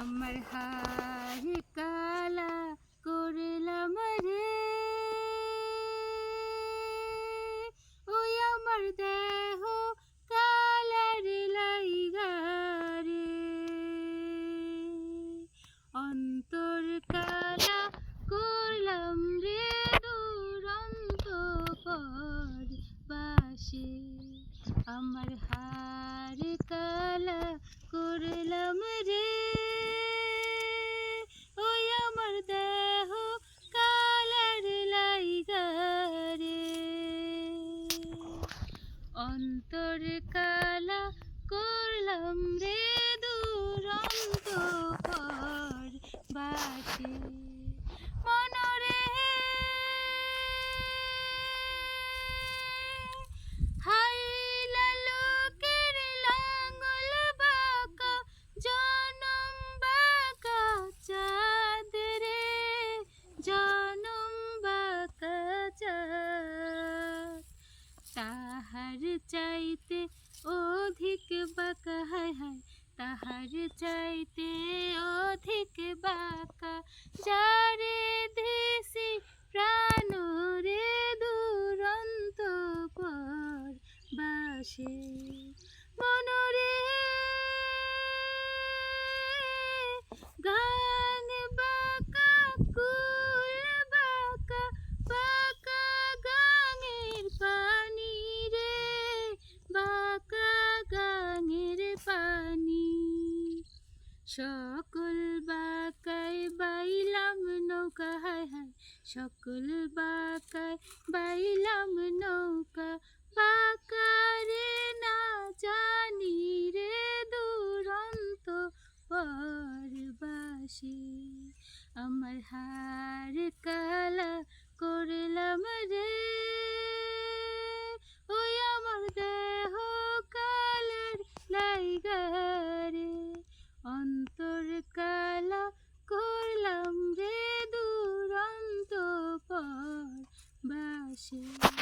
আমার হার কালা করলাম রে। ওই আমার দেহ কালার লাইগা রে। অন্তর কালা করলাম রে দুরন্ত পর বাসে আমার হার অন্তর কালা করলাম রে দুরন্ত পর বাসে মনরে হাইলা লোকের লাঙ্গল বাঁকা, জনম বাঁকা চাঁদ রে, জনম বাঁকা চাঁদ। তাহার চাইতে অধিক বাঁকা, হায় হায়। তাহার চাইতে অধিক বাঁকা, যারে দেশি প্রাণ রে দুরন্ত পর বাসে সকল বাকাই বাইলাম নৌকা হায় হায় সকল বাকাই বাইলাম নৌকা বাকারে না জানি রে দুরন্ত পরবাসী আমার হার কালা রে দুরন্ত পর বাসে